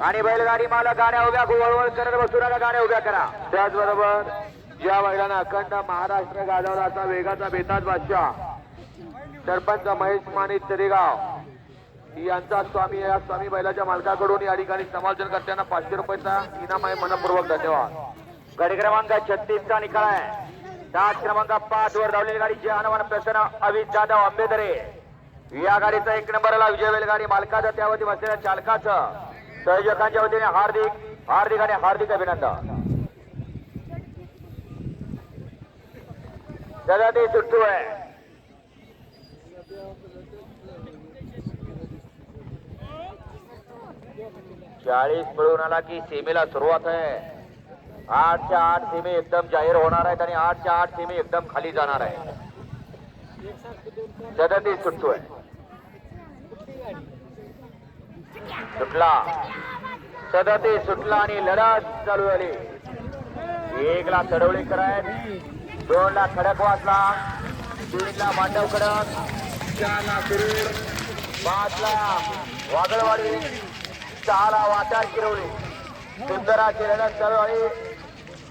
आणि बैलगाडी मला गाड्या उभ्या वळवळ करत बसू नका गाड्या उभ्या करा. त्याचबरोबर ज्या बैलानं अखंड महाराष्ट्र गाजवला असा वेगाचा बेताज बादशाह सरपंच महेश माने तरेगाव यांचा स्वामी या स्वामी बैलाच्या मालकाकडून या ठिकाणी समालोचन करताना पाचशे रुपयाचा इनाम आहे. मनपूर्वक धन्यवाद. गाडी क्रमांक छत्तीस चा निकाल आहे. सात क्रमांक पाच वर धावलेली गाडी जहानवान प्रसन्न अवित जाधव आंबेदरे. या गाडीचा एक नंबरला विजय बैलगाडी मालकाचं त्यावरती बसलेल्या चालकाचं. संयोजकांच्या वतीने हार्दिक हार्दिक आणि हार्दिक अभिनंदन. दादा ते सुट्टू आहे चाळीस मिळून आला की सीमेला सुरुवात आहे. आठच्या आठ सीमे एकदम जाहीर होणार आहेत आणि आठच्या आठ सीमे एकदम खाली जाणार आहे सदतीस सुटतोय सुटला. सदतीस सुटला आणि लढत चालू झाली. एक ला चढवळीकर आहेत दोन ला खडक वाचला तीन ला मांडव खडक चार ला सुरूर पाच ला वागळवाडी सहा ला वाटार किरवली सुंदराची लढत चालू आहे